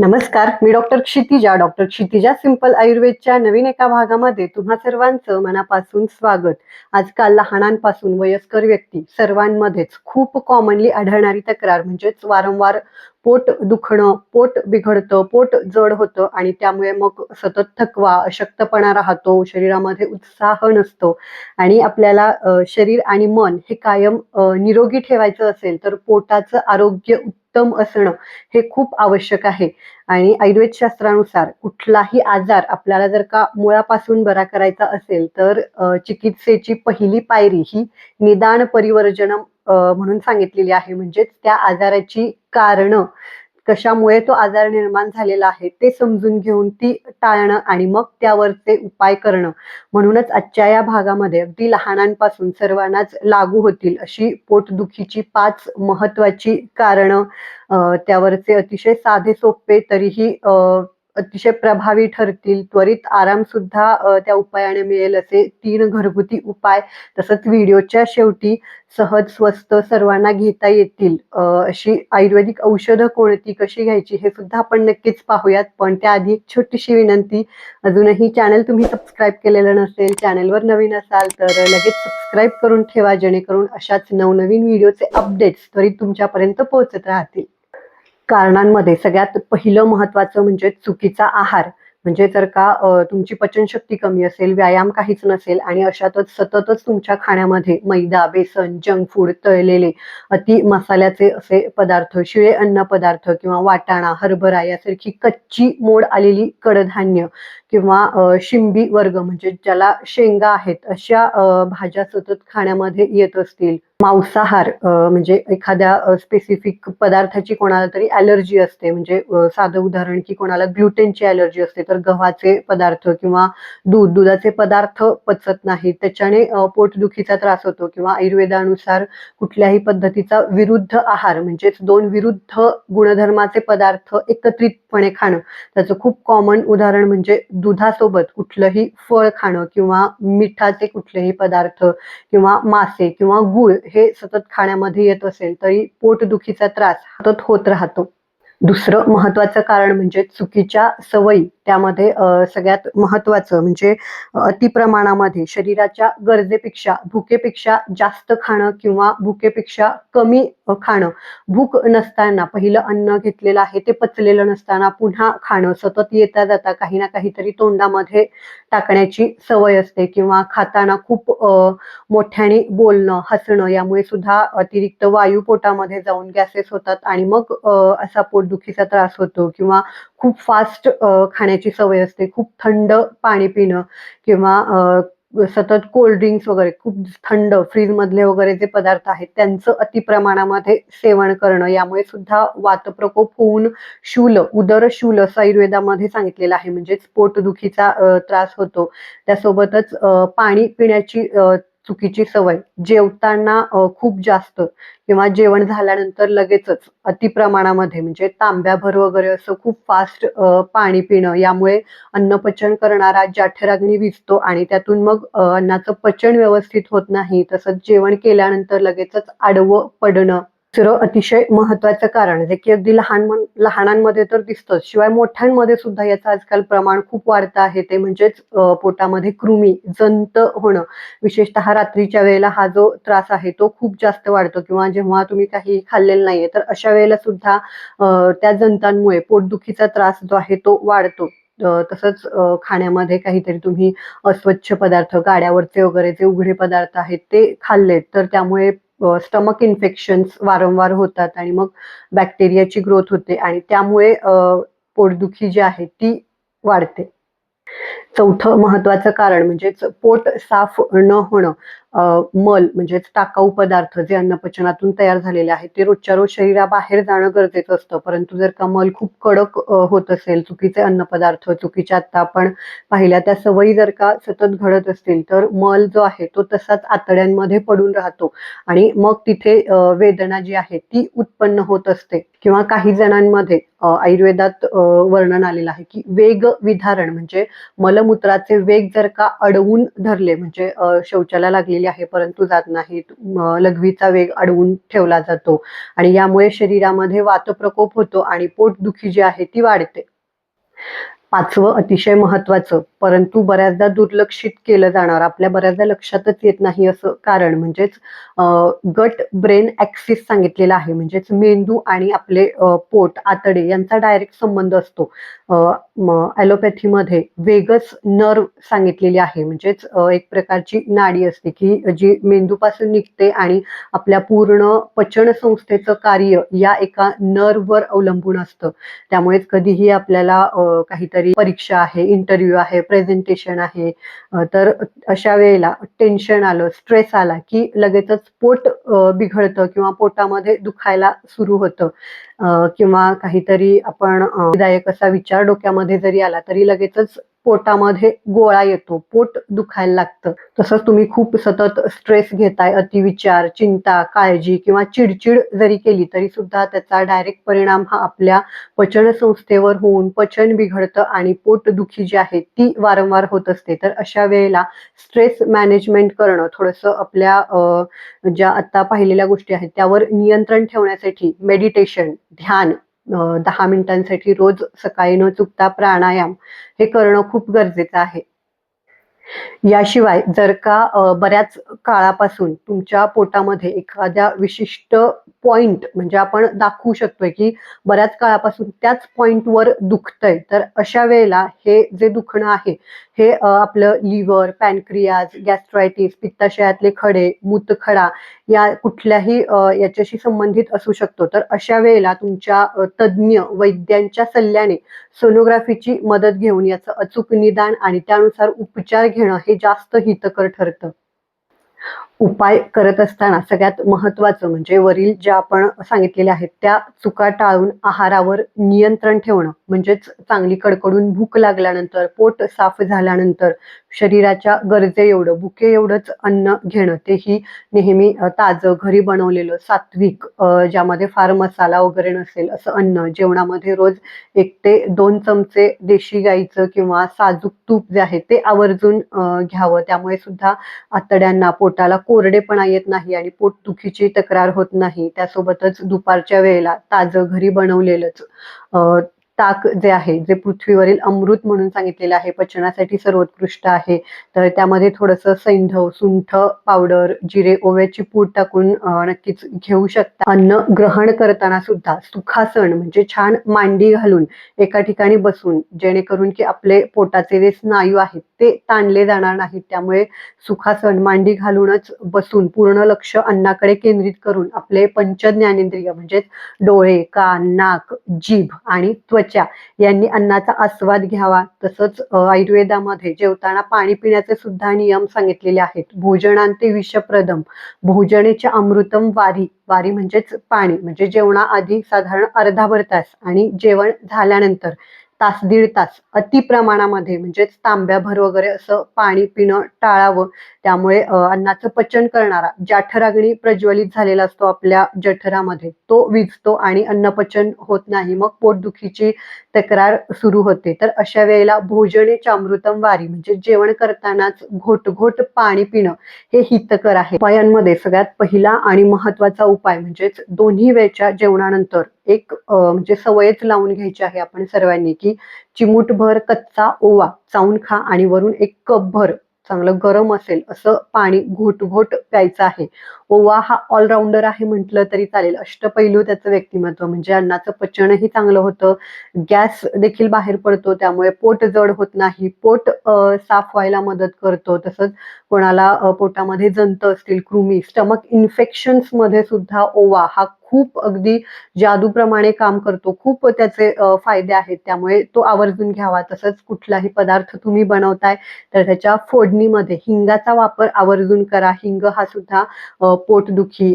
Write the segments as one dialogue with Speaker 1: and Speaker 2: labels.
Speaker 1: नमस्कार मी doctor Kshitija doctor Kshitija simple आयुर्वेदच्या नवीन एका भागामध्ये तुम्हा सर्वांचं मनापासून स्वागत. आजकाल लहानांपासून वयस्कर व्यक्ती सर्वांमध्येच खूप कॉमनली आढळणारी तक्रार म्हणजेच वारंवार पोट दुखणं पोट बिघडतं पोट जड होतं आणि त्यामुळे मग सतत थकवा अशक्तपणा राहतो शरीरामध्ये उत्साह नसतो आणि आपल्याला शरीर आणि मन हे कायम निरोगी ठेवायचं असेल तर पोटाचं आरोग्य उत्तम असणं हे खूप आवश्यक आहे. आणि आयुर्वेद शास्त्रानुसार कुठलाही आजार आपल्याला जर का मुळापासून बरा करायचा असेल तर चिकित्सेची पहिली पायरी ही निदान परिवर्जन म्हणून सांगितलेली आहे. म्हणजेच त्या आजाराची कारणं कशामुळे तो आजार निर्माण झालेला आहे ते समजून घेऊन ती टाळणं आणि मग त्यावरचे उपाय करणं. म्हणूनच आजच्या या भागामध्ये अगदी लहानांपासून सर्वांनाच लागू होतील अशी पोटदुखीची पाच महत्वाची कारणं त्यावरचे अतिशय साधे सोपे तरीही अतिशय प्रभावी ठरतील. त्वरित आराम सुद्धा त्या उपायाने मिळेल असे तीन घरगुती उपाय तसंच व्हिडिओच्या शेवटी सहज स्वस्त सर्वांना घेता येतील. अशी आयुर्वेदिक औषधं कोणती कशी घ्यायची हे सुद्धा आपण नक्कीच पाहूयात. पण त्याआधी एक छोटीशी विनंती अजूनही चॅनल तुम्ही सबस्क्राईब केलेलं नसेल चॅनलवर नवीन असाल तर लगेच सबस्क्राईब करून ठेवा जेणेकरून अशाच नवनवीन व्हिडिओचे अपडेट्स त्वरित तुमच्यापर्यंत पोहोचत राहतील. कारणांमध्ये सगळ्यात पहिलं महत्वाचं म्हणजे चुकीचा आहार. म्हणजे जर का तुमची पचनशक्ती कमी असेल व्यायाम काहीच नसेल आणि अशातच सततच तुमच्या खाण्यामध्ये मैदा बेसन जंक फूड तळलेले अति मसाल्याचे असे पदार्थ शिळे अन्न पदार्थ किंवा वाटाणा हरभरा यासारखी कच्ची मोड आलेली कडधान्य किंवा शिंबी वर्ग म्हणजे ज्याला शेंगा आहेत अशा भाज्या सतत खाण्यामध्ये येत असतील. मांसाहार म्हणजे एखाद्या स्पेसिफिक पदार्थाची कोणाला तरी ॲलर्जी असते म्हणजे साधं उदाहरण की कोणाला ग्लुटेनची ॲलर्जी असते तर गव्हाचे पदार्थ किंवा दूध दुधाचे पदार्थ पचत नाहीत. त्याच्याने पोटदुखीचा त्रास होतो किंवा आयुर्वेदानुसार कुठल्याही पद्धतीचा विरुद्ध आहार म्हणजेच दोन विरुद्ध गुणधर्माचे पदार्थ एकत्रितपणे खाणं त्याचं खूप कॉमन उदाहरण म्हणजे दुधासोबत कुठलंही फळ खाणं किंवा मिठाचे कुठलेही पदार्थ किंवा मासे किंवा गुळ हे सतत खाण्यामध्ये येत असेल तरी पोटदुखीचा त्रास सतत होत राहतो. दुसरं महत्वाचं कारण म्हणजे चुकीच्या सवयी. त्यामध्ये सगळ्यात महत्वाचं म्हणजे अतिप्रमाणामध्ये शरीराच्या गरजेपेक्षा भुकेपेक्षा जास्त खाणं किंवा भुकेपेक्षा कमी खाणं. भूक नसताना पहिलं अन्न घेतलेलं आहे ते पचलेलं नसताना पुन्हा खाणं. सतत येता जाता काही ना काहीतरी तोंडामध्ये टाकण्याची सवय असते किंवा खाताना खूप मोठ्याने बोलणं हसणं यामुळे सुद्धा अतिरिक्त वायू पोटामध्ये जाऊन गॅसेस होतात आणि मग असा पोट पोटदुखीचा त्रास होतो किंवा खूप फास्ट खाण्याची सवय असते खूप थंड पाणी पिणं किंवा सतत कोल्ड ड्रिंक्स वगैरे खूप थंड फ्रीज मधले वगैरे जे पदार्थ आहेत त्यांचं अति प्रमाणामध्ये सेवन करणं यामुळे सुद्धा वातप्रकोप होऊन शूल उदर शूल असं आयुर्वेदामध्ये सांगितलेलं आहे. म्हणजेच पोटदुखीचा त्रास होतो. त्यासोबतच पाणी पिण्याची चुकीची सवय. जेवताना खूप जास्त किंवा जेवण झाल्यानंतर लगेचच अति प्रमाणामध्ये म्हणजे तांब्याभर वगैरे असं खूप फास्ट पाणी पिणं यामुळे अन्नपचन करणारा जाठराग्नी विजतो आणि त्यातून मग अन्नाचं पचन व्यवस्थित होत नाही. तसंच जेवण केल्यानंतर लगेचच आडवं पडणं दुसरं अतिशय महत्वाचं कारण जे की अगदी लहान मन- लहानांमध्ये तर दिसतंच. शिवाय मोठ्यांमध्ये सुद्धा याचं आजकाल प्रमाण खूप वाढतं आहे. ते म्हणजेच पोटामध्ये कृमी जंत होणं. विशेषतः रात्रीच्या वेळेला हा जो त्रास आहे तो खूप जास्त वाढतो. किंवा जेव्हा तुम्ही काही खाल्लेलं नाहीये तर अशा वेळेला सुद्धा त्या जंतांमुळे पोटदुखीचा त्रास जो आहे तो वाढतो. तसंच खाण्यामध्ये काहीतरी तुम्ही अस्वच्छ पदार्थ गाड्यावरचे वगैरे जे उघडे पदार्थ आहेत ते खाल्लेत. तर त्यामुळे स्टमक इन्फेक्शन्स वारंवार होतात आणि मग बॅक्टेरियाची ग्रोथ होते आणि त्यामुळे पोटदुखी जी आहे ती वाढते. चौथं महत्वाचं कारण म्हणजेच पोट साफ न होणं. मल म्हणजेच टाकाऊ पदार्थ जे अन्नपचनातून तयार झालेले आहेत ते रोजच्या रोज शरीराबाहेर जाणं गरजेचं असतं. परंतु जर का मल खूप कडक होत असेल चुकीचे अन्नपदार्थ चुकीच्या आता आपण पाहिल्या त्या सवयी जर का सतत घडत असतील तर मल जो आहे तो तसाच आतड्यांमध्ये पडून राहतो. आणि मग तिथे वेदना जी आहे ती उत्पन्न होत असते. किंवा काही जणांमध्ये आयुर्वेदात वर्णन आलेलं आहे की वेग विधारण म्हणजे मलमूत्राचे वेग जर का अडवून धरले म्हणजे शौचाला लागले लागलेली आहे परंतु जात नाहीत. लघवीचा वेग अडवून ठेवला जातो आणि यामुळे शरीरामध्ये वातप्रकोप होतो आणि पोटदुखी जी आहे ती वाढते. पाचवं अतिशय महत्वाचं. परंतु बऱ्याचदा दुर्लक्षित केलं जाणार. आपल्या बऱ्याचदा लक्षातच येत नाही असं कारण म्हणजेच गट ब्रेन ऍक्सिस सांगितलेला आहे. म्हणजेच मेंदू आणि आपले पोट आतडे यांचा डायरेक्ट संबंध असतो. ॲलोपॅथीमध्ये वेगस नर्व सांगितलेली आहे. म्हणजेच एक प्रकारची नाडी असते की जी मेंदूपासून निघते आणि आपल्या पूर्ण पचन संस्थेचं कार्य या एका नर्ववर अवलंबून असतं. त्यामुळेच कधीही आपल्याला काहीतरी काहीतरी परीक्षा आहे इंटरव्ह्यू आहे प्रेझेंटेशन आहे. तर अशा वेळेला टेन्शन आलं स्ट्रेस आला की लगेचच पोट बिघडतं किंवा पोटामध्ये दुखायला सुरू होतं. किंवा काहीतरी आपण विधायक असा विचार डोक्यामध्ये जरी आला तरी लगेचच पोटामध्ये गोळा येतो पोट दुखायला लागतं. तसंच तुम्ही खूप सतत स्ट्रेस घेताय अतिविचार चिंता काळजी किंवा चिडचिड जरी केली तरी सुद्धा त्याचा डायरेक्ट परिणाम हा आपल्या पचन संस्थेवर होऊन पचन बिघडतं आणि पोटदुखी जी आहे ती वारंवार होत असते. तर अशा वेळेला स्ट्रेस मॅनेजमेंट करणं थोडंसं आपल्या ज्या आता पाहिलेल्या गोष्टी आहेत त्यावर नियंत्रण ठेवण्यासाठी मेडिटेशन ध्यान दहा मिनिटांसाठी रोज सकाळी न चुकता प्राणायाम हे करणं खूप गरजेचं आहे. याशिवाय जर का बऱ्याच काळापासून तुमच्या पोटामध्ये एखाद्या विशिष्ट पॉइंट म्हणजे आपण दाखवू शकतोय की बऱ्याच काळापासून त्याच पॉइंटवर दुखतंय. तर अशा वेळेला हे जे दुखणं आहे हे आपलं लिव्हर पॅनक्रियाज गॅस्ट्रायटिस पित्ताशयातले खडे मूतखडा या कुठल्याही याच्याशी संबंधित असू शकतो. तर अशा वेळेला तुमच्या तज्ज्ञ वैद्यांच्या सल्ल्याने सोनोग्राफीची मदत घेऊन याचं अचूक निदान आणि त्यानुसार उपचार घेणं हे जास्त हितकर ठरतं. उपाय करत असताना सगळ्यात महत्वाचं म्हणजे वरील ज्या आपण सांगितलेल्या आहेत त्या चुका टाळून आहारावर नियंत्रण ठेवणं म्हणजेच चांगली कडकडून भूक लागल्यानंतर पोट साफ झाल्यानंतर शरीराच्या गरजे एवढं बुके एवढंच अन्न घेणं तेही नेहमी ताजं घरी बनवलेलं सात्विक ज्यामध्ये फार मसाला वगैरे नसेल असं अन्न. जेवणामध्ये रोज एक ते दोन चमचे देशी गाईचं किंवा साजूक तूप जे आहे ते आवर्जून घ्यावं. त्यामुळे सुद्धा आतड्यांना पोटाला कोरडेपणा येत नाही आणि पोटदुखीची तक्रार होत नाही. त्यासोबतच दुपारच्या वेळेला ताजं घरी बनवलेलंच ताक जे आहे जे पृथ्वीवरील अमृत म्हणून सांगितलेलं आहे पचनासाठी सर्वोत्कृष्ट आहे. तर त्यामध्ये थोडंसं सैंधव सुंठ पावडर जिरे ओव्याची पूड टाकून नक्कीच घेऊ शकता. अन्न ग्रहण करताना सुद्धा सुखासन म्हणजे छान मांडी घालून एका ठिकाणी बसून जेणेकरून की आपले पोटाचे जे स्नायू आहेत ते ताणले जाणार नाहीत. त्यामुळे सुखासन मांडी घालूनच बसून पूर्ण लक्ष अन्नाकडे केंद्रित करून आपले पंचज्ञानेंद्रिय म्हणजेच डोळे कान नाक जीभ आणि त्वचा यांनी अन्नाचा आस्वाद घ्यावा. तसंच आयुर्वेदामध्ये जेवताना पाणी पिण्याचे सुद्धा नियम सांगितलेले आहेत. भोजनांते विषप्रदम. भोजनेचे अमृतम वारी. वारी म्हणजेच पाणी. म्हणजे जेवणाआधी साधारण अर्धाभर तास आणि जेवण झाल्यानंतर तास दीड तास अति प्रमाणामध्ये म्हणजेच तांब्याभर वगैरे असं पाणी पिणं टाळावं. त्यामुळे अन्नाचं पचन करणारा जाठराग्नी प्रज्वलित झालेला असतो आपल्या जठरामध्ये. तो विजतो आणि अन्नपचन होत नाही. मग पोटदुखीची तक्रार सुरू होते. तर अशा वेळेला भोजनेच्या अमृतम वारी म्हणजे जेवण करतानाच घोटघोट पाणी पिणं हे हितकर आहे. उपायांमध्ये सगळ्यात पहिला आणि महत्त्वाचा उपाय म्हणजेच दोन्ही वेळच्या जेवणानंतर एक म्हणजे सवयच लावून घ्यायची आहे आपण सर्वांनी की चिमूटभर कच्चा ओवा चावून खा आणि वरून एक कपभर चांगलं गरम असेल असं पाणी घोटघोट प्यायचं आहे. ओवा हा ऑलराऊंडर आहे म्हटलं तरी चालेल. अष्टपैलू त्याचं व्यक्तिमत्व म्हणजे अन्नाचं पचनही चांगलं होतं. गॅस देखील बाहेर पडतो त्यामुळे पोट जड होत नाही. पोट साफ व्हायला मदत करतो. तसंच कोणाला पोटामध्ये जंत असतील कृमी स्टमक इन्फेक्शन्समध्ये सुद्धा ओवा हा खूप अगदी जादूप्रमाणे काम करतो. खूप त्याचे फायदे आहेत. त्यामुळे तो आवर्जून घ्यावा. तसंच कुठलाही पदार्थ तुम्ही बनवताय तर त्याच्या फोडणीमध्ये हिंगाचा वापर आवर्जून करा. हिंग हा सुद्धा पोटदुखी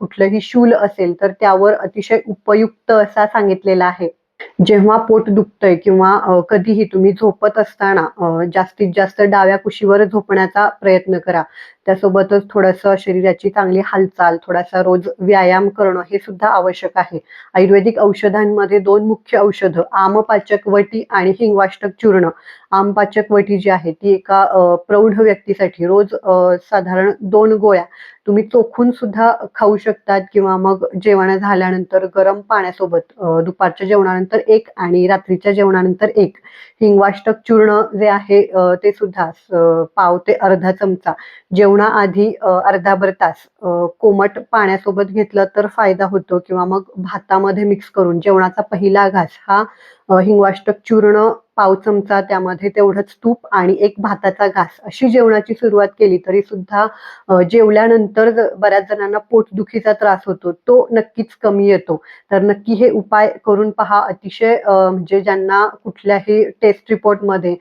Speaker 1: कुठलंही शूल असेल तर त्यावर अतिशय उपयुक्त असा सांगितलेला आहे. जेव्हा पोट दुखतंय किंवा कधीही तुम्ही झोपत असताना जास्तीत जास्त डाव्या कुशीवर झोपण्याचा प्रयत्न करा. त्यासोबतच थोडंसं शरीराची चांगली हालचाल थोडासा रोज व्यायाम करणं हे सुद्धा आवश्यक आहे. आयुर्वेदिक औषधांमध्ये दोन मुख्य औषधं आमपाचक वटी आणि हिंगवाष्टक चूर्ण. आमपाचक वटी जी आहे ती एका प्रौढ व्यक्तीसाठी रोज साधारण दोन गोळ्या. तुम्ही चोखून सुद्धा खाऊ शकतात किंवा मग जेवण झाल्यानंतर गरम पाण्यासोबत दुपारच्या जेवणानंतर एक आणि रात्रीच्या जेवणानंतर एक. हिंगवाष्टक चूर्ण जे आहे ते सुद्धा पाव ते अर्धा चमचा. जेवण जेवणाआधी अर्धाभर तास कोमट पाण्यासोबत घेतलं तर फायदा होतो किंवा मग भातामध्ये मिक्स करून जेवणाचा पहिला घास हा हिंगवाष्टक चूर्ण पाव चमचा त्यामध्ये तेवढंच तूप आणि एक भाताचा घास. अशी जेवणाची सुरुवात केली तरी सुद्धा जेवल्यानंतर बऱ्याच जणांना पोटदुखीचा त्रास होतो. तो नक्कीच कमी येतो. तर नक्की हे उपाय करून पहा. अतिशय म्हणजे ज्यांना कुठल्याही टेस्ट रिपोर्टमध्ये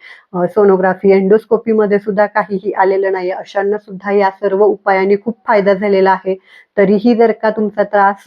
Speaker 1: सोनोग्राफी एन्डोस्कोपीमध्ये सुद्धा काहीही आलेलं नाही अशांना सुद्धा या सर्व उपायांनी खूप फायदा झालेला आहे. तरीही जर का तुमचा त्रास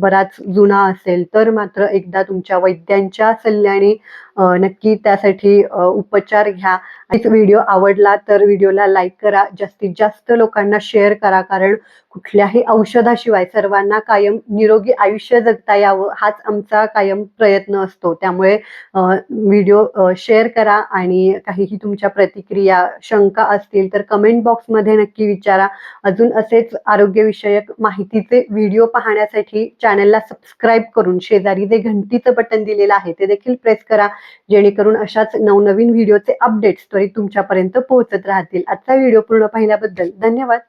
Speaker 1: बराच जुना असेल तर मात्र एकदा तुमच्या वैद्यांच्या सल्ल्या കല്യാണി नक्की त्यासाठी उपचार घ्या. आणि व्हिडिओ आवडला तर व्हिडिओला लाईक करा. जास्तीत जास्त लोकांना शेअर करा कारण कुठल्याही औषधाशिवाय सर्वांना कायम निरोगी आयुष्य जगता यावं हाच आमचा कायम प्रयत्न असतो. त्यामुळे व्हिडिओ शेअर करा आणि काहीही तुमच्या प्रतिक्रिया शंका असतील तर कमेंट बॉक्समध्ये नक्की विचारा. अजून असेच आरोग्यविषयक माहितीचे व्हिडिओ पाहण्यासाठी चॅनलला सबस्क्राईब करून शेजारी जे घंटीचं बटन दिलेलं आहे ते देखील प्रेस करा. जेणेकरून अशाच नवनवीन व्हिडिओचे अपडेट्स त्वरित तुमच्यापर्यंत पोहोचत राहतील. आजचा व्हिडिओ पूर्ण पाहिल्याबद्दल धन्यवाद.